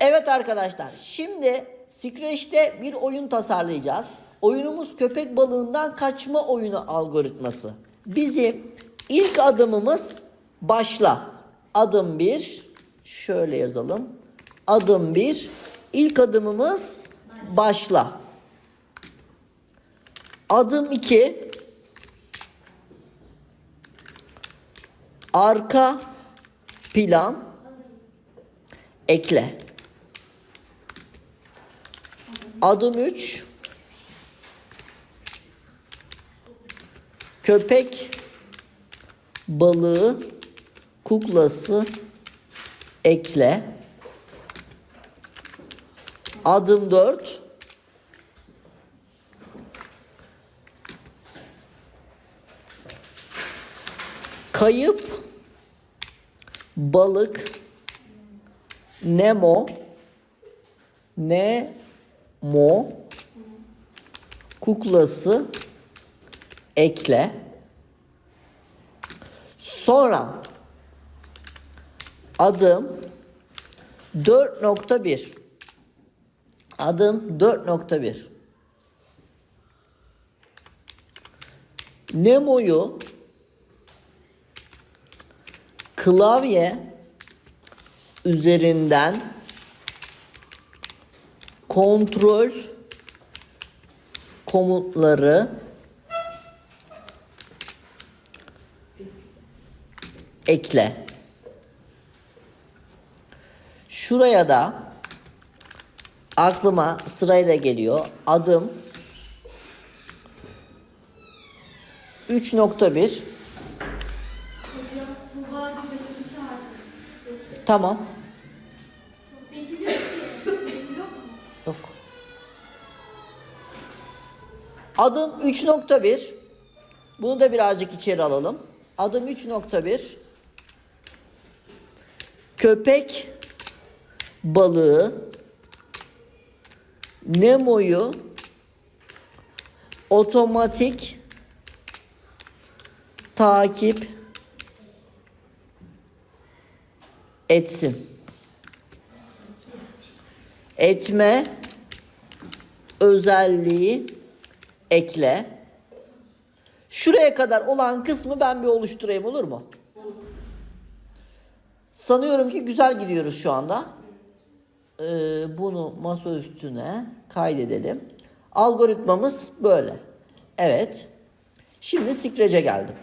Evet arkadaşlar şimdi Scratch'te bir oyun tasarlayacağız. Oyunumuz köpek balığından kaçma oyunu algoritması. Bizim ilk adımımız başla. Adım bir şöyle yazalım. Adım bir ilk adımımız başla. Adım iki arka plan ekle. Adım 3 köpek balığı kuklası ekle. Adım 4 kayıp balık Nemo Nemo kuklası. Ekle. Sonra adım 4.1 adım 4.1 Nemo'yu klavye üzerinden kontrol komutları ekle. Şuraya da aklıma sırayla geliyor. Adım 3.1 Tamam. Adım 3.1. Bunu da birazcık içeri alalım. Adım 3.1. Köpek balığı Nemo'yu otomatik takip etsin. Etme özelliği ekle. Şuraya kadar olan kısmı ben bir oluşturayım olur mu? Sanıyorum ki güzel gidiyoruz şu anda. Ee, bunu masa üstüne kaydedelim. Algoritmamız böyle. Evet. Şimdi Scratch'e geldim.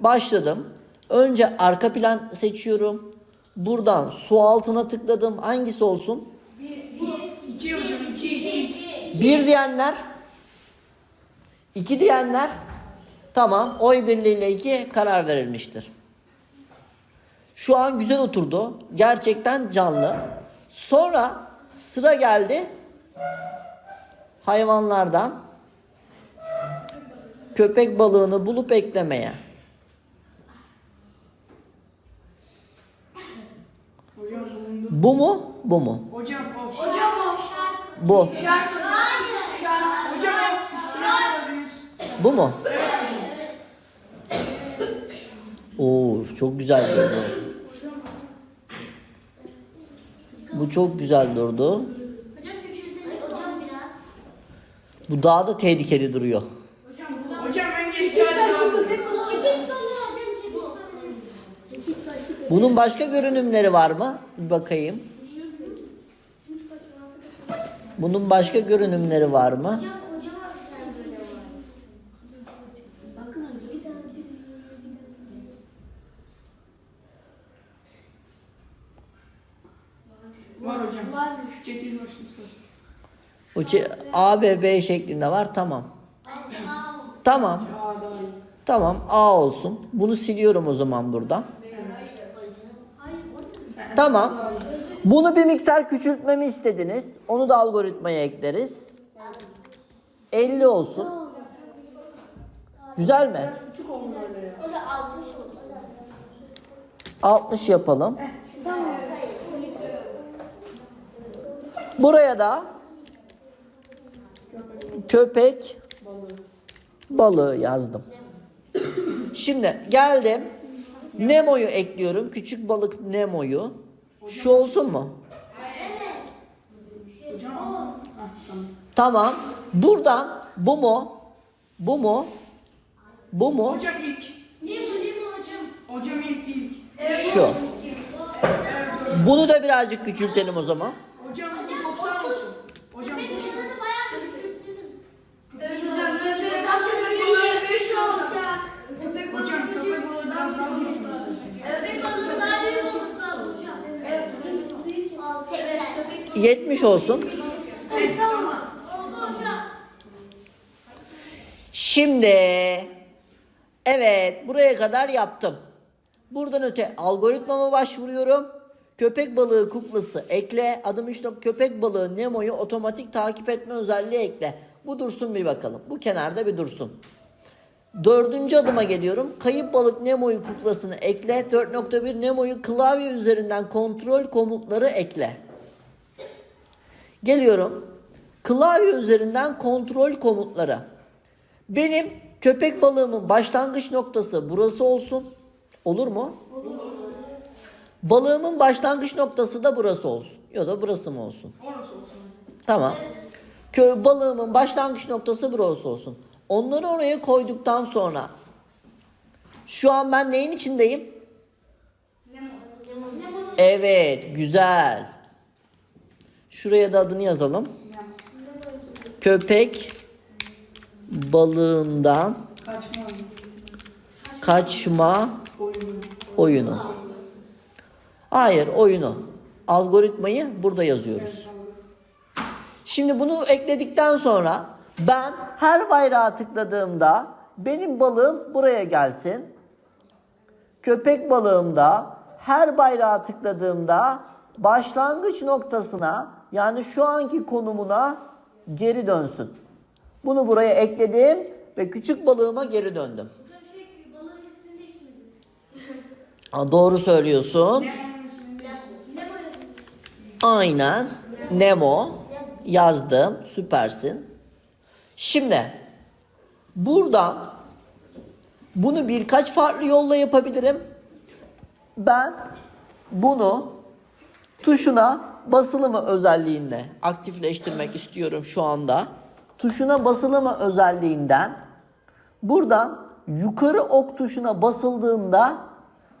Başladım. Önce arka plan seçiyorum. Buradan su altına tıkladım. Hangisi olsun? İki hocam iki iki. Bir diyenler. İki diyenler. Tamam. Oy birliğiyle iki karar verilmiştir. Şu an güzel oturdu. Gerçekten canlı. Sonra sıra geldi. Hayvanlardan köpek balığını bulup eklemeye. Bu mu? Bu mu? Hocam o. Hocam o. Bu. Şarkı. Hayır. Şarkı. Hocam o. Üstüne koydunuz. Bu mu? Oo, çok güzel durdu. Bu çok güzel durdu. Bu daha da tehlikeli duruyor. Bunun başka görünümleri var mı? Bir bakayım. Bunun başka görünümleri var mı? Hocam hocam abi sen böyle var. Bakın hocam bir tane bir Var hocam. Varmış. Çekiş başlısı. A ve B şeklinde var. Tamam. Tamam. Tamam. A olsun. Bunu siliyorum o zaman buradan. Tamam. Bunu bir miktar küçültmemi istediniz. Onu da algoritmaya ekleriz. 50 olsun. Güzel mi? Küçük oldu öyle ya. O da 60 olsun. 60 yapalım. Buraya da köpek balığı yazdım. Şimdi geldim. Nemo'yu ekliyorum. Küçük balık Nemo'yu. Şu olsun mu? Tamam. Buradan bu mu? Bu mu? Bu mu? Hocam ilk. Ne bu ne bu hocam? Hocam ilk ilk. Şu. Bunu da birazcık küçültelim o zaman. Hocam bu 90 olsun. Hocam Benim 90. yazıda bayağı küçülttünüz. Hocam köpek balığı biraz daha büyüsün isterseniz. Öbek balığının daha büyük olması lazım hocam. Evet. 80. 70 olsun. Şimdi evet buraya kadar yaptım. Buradan öte algoritmama başvuruyorum. Köpek balığı kuklası ekle. Adım 3 nokta köpek balığı Nemo'yu otomatik takip etme özelliği ekle. Bu dursun bir bakalım. Bu kenarda bir dursun. Dördüncü adıma geliyorum. Kayıp balık Nemo'yu kuklasını ekle. 4.1 Nemo'yu klavye üzerinden kontrol komutları ekle. Geliyorum. Klavye üzerinden kontrol komutları. Benim köpek balığımın başlangıç noktası burası olsun. Olur mu? Balığımın başlangıç noktası da burası olsun. Ya da burası mı olsun? Orası olsun. Tamam. Kö balığımın başlangıç noktası burası olsun. Onları oraya koyduktan sonra şu an ben neyin içindeyim? Evet, güzel. Şuraya da adını yazalım. Köpek balığından Kaçma oyunu. Hayır, oyunu. Algoritmayı burada yazıyoruz. Şimdi bunu ekledikten sonra ben her bayrağa tıkladığımda benim balığım buraya gelsin. Köpek balığım da her bayrağa tıkladığımda başlangıç noktasına yani şu anki konumuna geri dönsün. Bunu buraya ekledim ve küçük balığıma geri döndüm. Aa, doğru söylüyorsun. Aynen. Nemo yazdım. Süpersin. Şimdi buradan bunu birkaç farklı yolla yapabilirim. Ben bunu tuşuna basılı mı özelliğinde aktifleştirmek istiyorum şu anda. Tuşuna basılı mı özelliğinden buradan yukarı ok tuşuna basıldığımda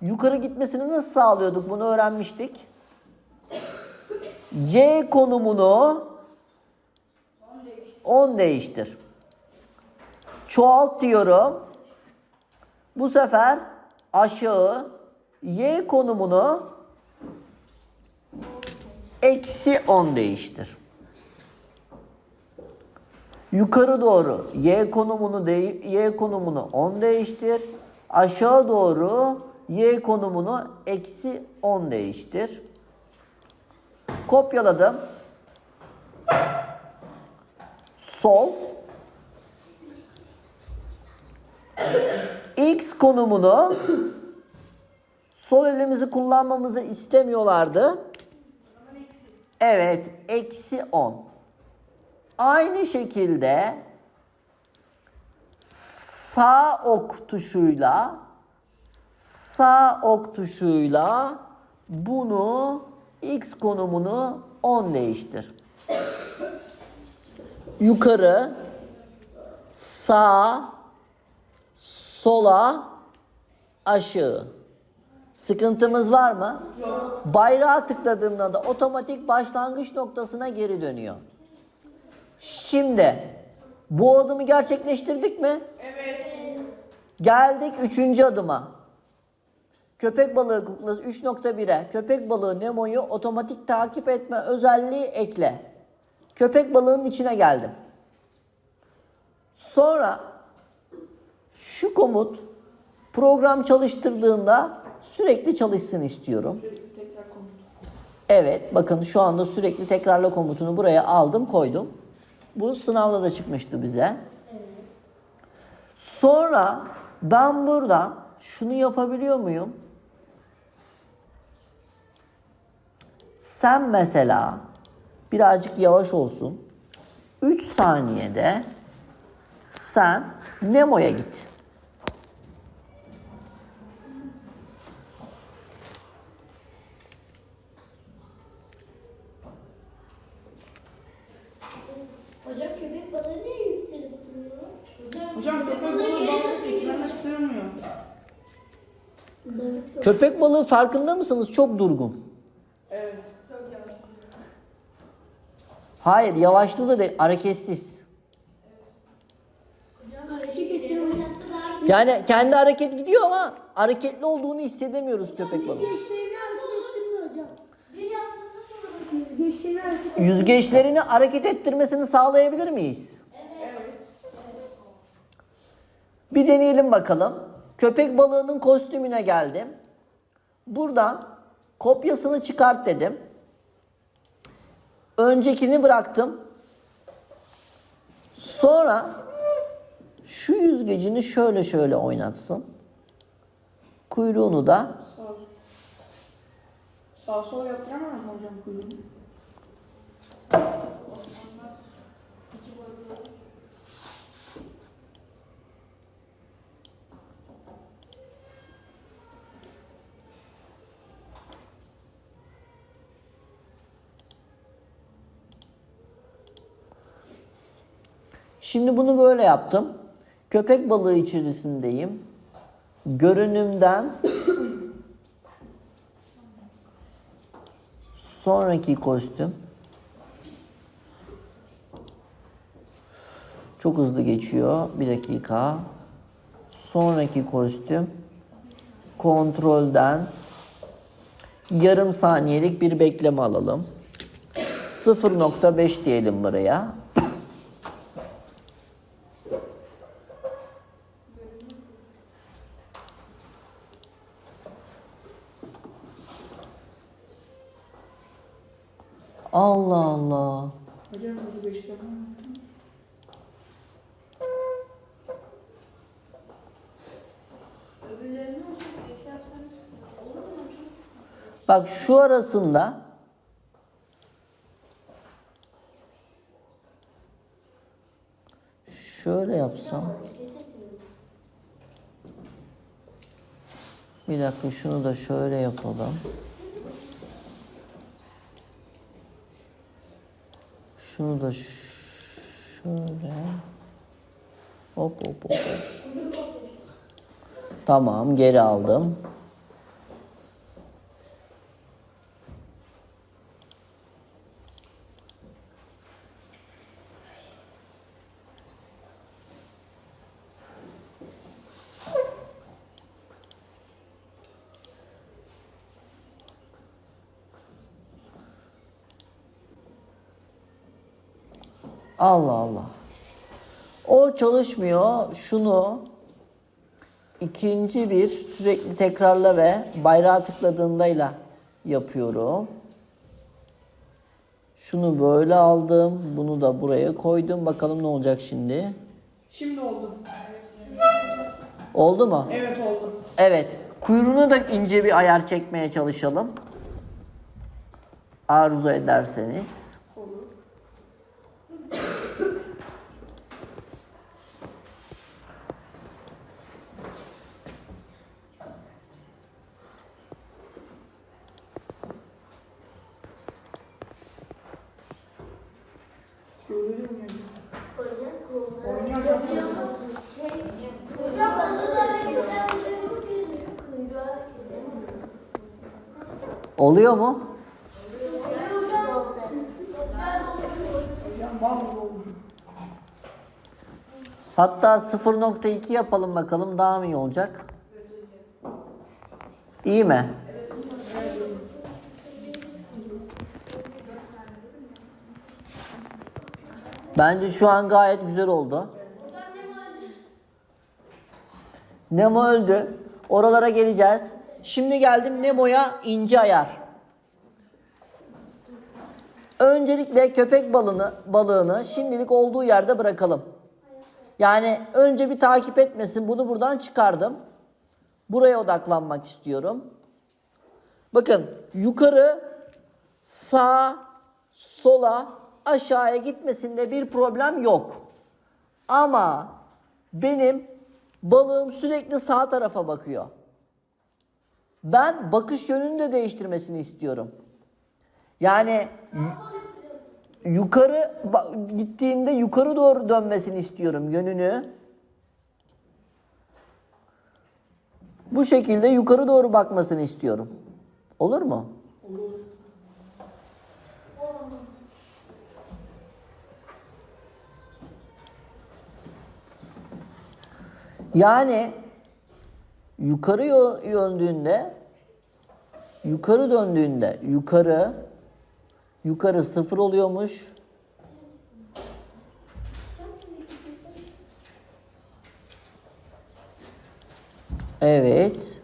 yukarı gitmesini nasıl sağlıyorduk bunu öğrenmiştik. Y konumunu 10 değiştir. Çoğalt diyorum. Bu sefer aşağı Y konumunu eksi 10 değiştir. Yukarı doğru Y konumunu de Y konumunu 10 değiştir. Aşağı doğru Y konumunu eksi 10 değiştir. Kopyaladım. Sol. X konumunu sol elimizi kullanmamızı istemiyorlardı. Evet, eksi 10. Aynı şekilde sağ ok tuşuyla sağ ok tuşuyla bunu x konumunu 10 değiştir. Yukarı sağ sola aşağı. Sıkıntımız var mı? Yok. Bayrağa tıkladığımda da otomatik başlangıç noktasına geri dönüyor. Şimdi bu adımı gerçekleştirdik mi? Evet. Geldik üçüncü adıma. Köpek balığı kuklası 3.1'e köpek balığı Nemo'yu otomatik takip etme özelliği ekle. Köpek balığının içine geldim. Sonra şu komut program çalıştırdığında sürekli çalışsın istiyorum. Evet bakın şu anda sürekli tekrarla komutunu buraya aldım koydum. Bu sınavda da çıkmıştı bize. Sonra ben burada şunu yapabiliyor muyum? Sen mesela birazcık yavaş olsun. 3 saniyede sen Nemo'ya git. Hocam Balık da. Köpek balığı farkında mısınız? Çok durgun. Evet. Hayır yavaşlığı da değil, hareketsiz. Yani kendi hareket gidiyor ama hareketli olduğunu hissedemiyoruz köpek balığı. Yüzgeçlerini hareket ettirmesini sağlayabilir miyiz? Bir deneyelim bakalım. Köpek balığının kostümüne geldim. Buradan kopyasını çıkart dedim. Öncekini bıraktım. Sonra şu yüzgecini şöyle şöyle oynatsın. Kuyruğunu da Sağ ol. Sağ sol yaptıramaz mı hocam kuyruğunu? Şimdi bunu böyle yaptım. Köpek balığı içerisindeyim. Görünümden sonraki kostüm çok hızlı geçiyor. Bir dakika. Sonraki kostüm kontrolden yarım saniyelik bir bekleme alalım. 0.5 diyelim buraya. Allah Allah. Hocam hızlı geçti ama. Bak şu arasında şöyle yapsam bir dakika şunu da şöyle yapalım. Şunu da şöyle hop hop. hop. Tamam geri aldım. Allah Allah. O çalışmıyor. Şunu ikinci bir sürekli tekrarla ve bayrağı tıkladığındayla yapıyorum. Şunu böyle aldım. Bunu da buraya koydum. Bakalım ne olacak şimdi. Şimdi oldu. Oldu mu? Evet oldu. Evet. Kuyruğuna da ince bir ayar çekmeye çalışalım. Arzu ederseniz. Olur. Görüyor muyum? Hocam kolları. Oynuyor hocam. Şey, hocam balığı da hareket ettirmiyor. Kuyruğu hareket edemiyor. Oluyor mu? Hatta 0.2 yapalım bakalım daha mı iyi olacak? İyi mi? Bence şu an gayet güzel oldu. Nemo öldü. Oralara geleceğiz. Şimdi geldim Nemo'ya ince ayar. Öncelikle köpek balığını, balığını şimdilik olduğu yerde bırakalım. Yani önce bir takip etmesin. Bunu buradan çıkardım. Buraya odaklanmak istiyorum. Bakın yukarı, sağ, sola, aşağıya gitmesinde bir problem yok. Ama benim balığım sürekli sağ tarafa bakıyor. Ben bakış yönünü de değiştirmesini istiyorum. Yani yu- yukarı gittiğinde yukarı doğru dönmesini istiyorum yönünü. Bu şekilde yukarı doğru bakmasını istiyorum. Olur mu? Olur. Yani yukarı yö- yöndüğünde yukarı döndüğünde yukarı yukarı sıfır oluyormuş. Evet.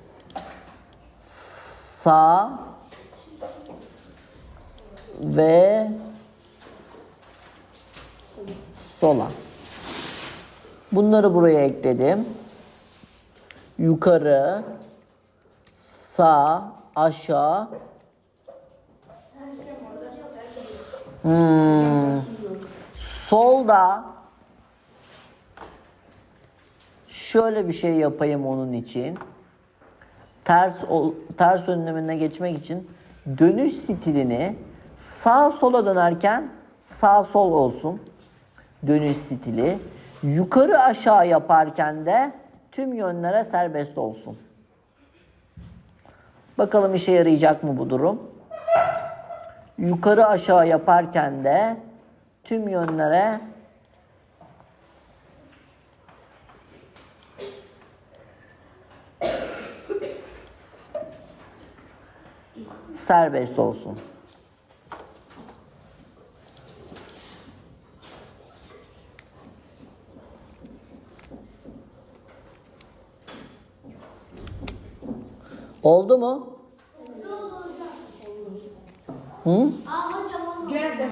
Sağ ve sola. Bunları buraya ekledim. Yukarı, sağ, aşağı. Hmm. Solda şöyle bir şey yapayım onun için. Ters ters önlemine geçmek için dönüş stilini sağ sola dönerken sağ sol olsun dönüş stili. Yukarı aşağı yaparken de tüm yönlere serbest olsun. Bakalım işe yarayacak mı bu durum? Yukarı aşağı yaparken de tüm yönlere serbest olsun. Oldu mu? Hı? Aa hocam de.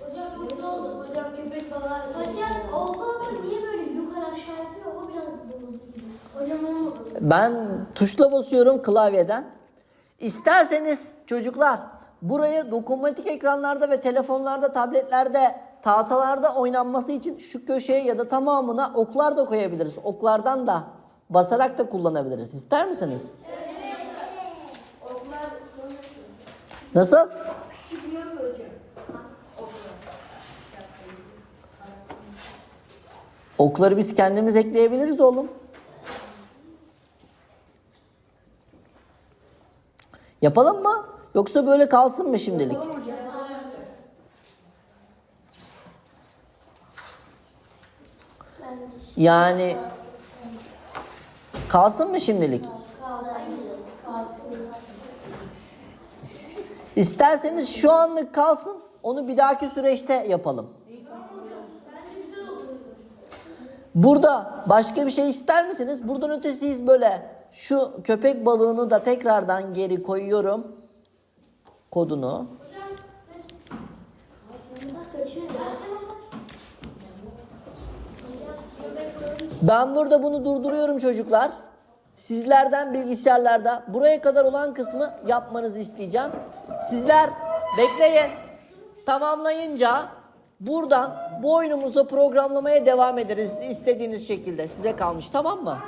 Hocam oldu. Hocam köpek balığı. Hocam oldu ama niye böyle yukarı aşağı yapıyor? O biraz gibi. Hocam olmadı. Ben tuşla basıyorum klavyeden. İsterseniz çocuklar buraya dokunmatik ekranlarda ve telefonlarda, tabletlerde, tahtalarda oynanması için şu köşeye ya da tamamına oklar da koyabiliriz. Oklardan da basarak da kullanabiliriz. İster misiniz? Oklar Nasıl? Okları biz kendimiz ekleyebiliriz oğlum. Yapalım mı? Yoksa böyle kalsın mı şimdilik? Yani kalsın mı şimdilik? Kalsın. Kalsın. İsterseniz şu anlık kalsın. Onu bir dahaki süreçte yapalım. Burada başka bir şey ister misiniz? Buradan ötesiyiz böyle. Şu köpek balığını da tekrardan geri koyuyorum. Kodunu. Ben burada bunu durduruyorum çocuklar. Sizlerden bilgisayarlarda buraya kadar olan kısmı yapmanızı isteyeceğim. Sizler bekleyin. Tamamlayınca buradan bu oyunumuzu programlamaya devam ederiz istediğiniz şekilde. Size kalmış tamam mı?